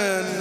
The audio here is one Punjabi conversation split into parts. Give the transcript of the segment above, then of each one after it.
man.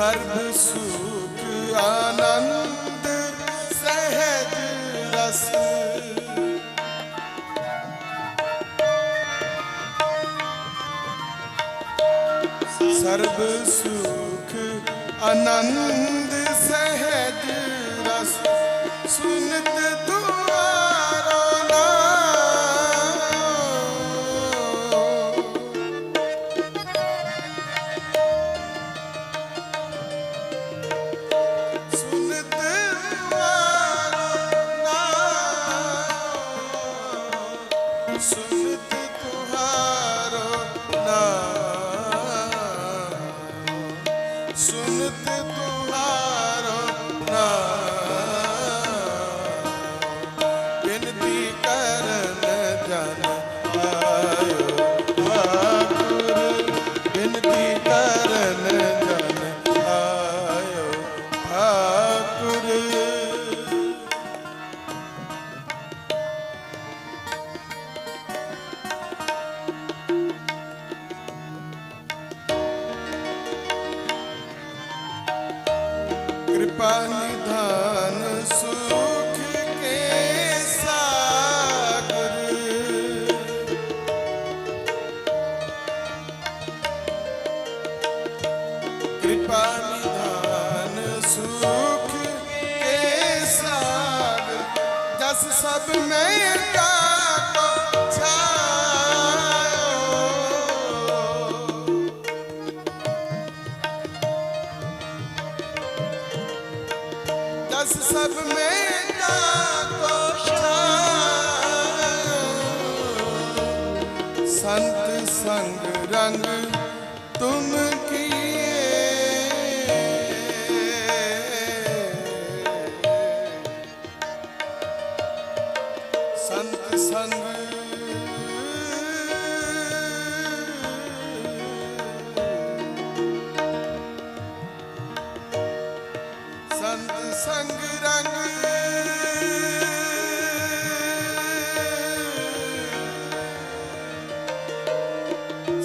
ਸਰਬ ਸੁਖ ਆਨੰਦ ਸਹਿਜ ਰਸ। ਸਰਬ ਸੁਖ ਆਨੰਦ ਸਹਿਜ ਰਸ। ਸੁਨਤ Söyledi ਕਿਰਪਾ ਨਿਧਾਨ ਸੁ संग रंग तुम किए संत संग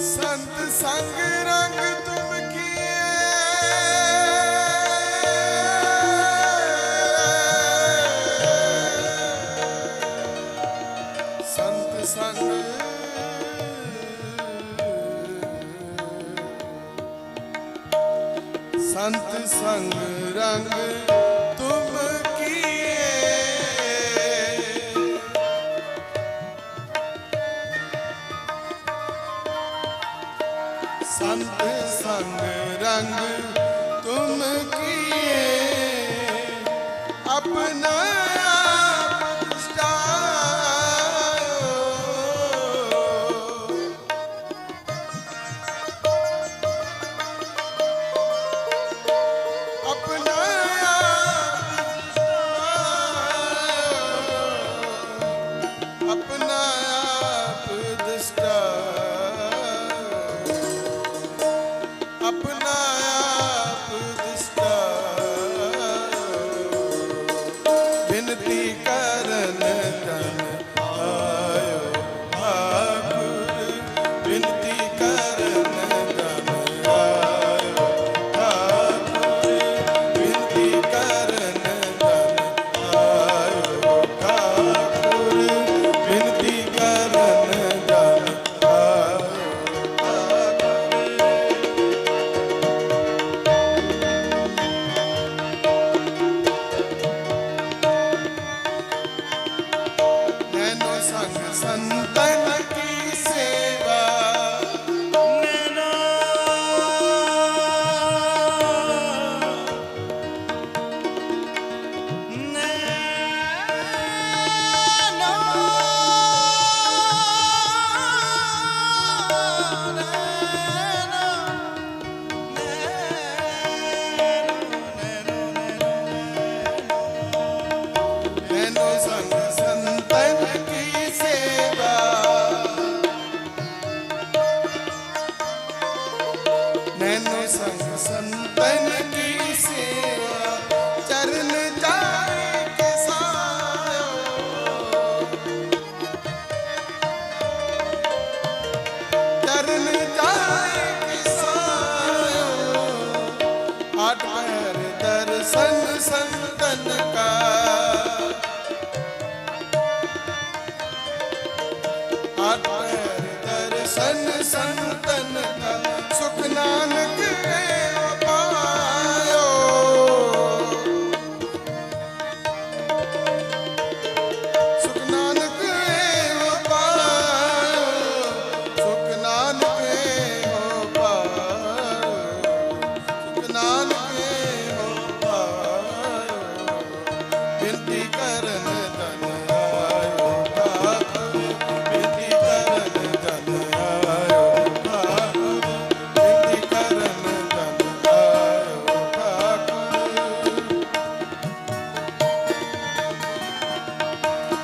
ਸੰਤ ਸੰਗ ਰੰਗ ਤੁਮ ਸੰਤ ਸੰਗ। ਸੰਤ ਸੰਗ ਰੰਗ ਸੰਤ ਸੰਗ ਰੰਗ ਤੁਮ ਕੀਏ। ਆਪਣਾ संग संतन का आठ पैर दर्शन संतन का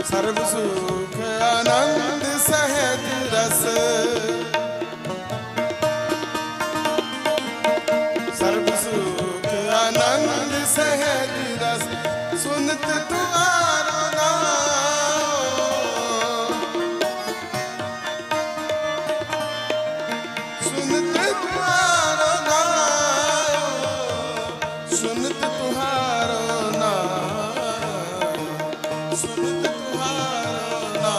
ਸਰਬ ਸੁਖ ਆਨੰਦ ਸਹਿਜ ਰਸ। ਤੁਹਾਰਾ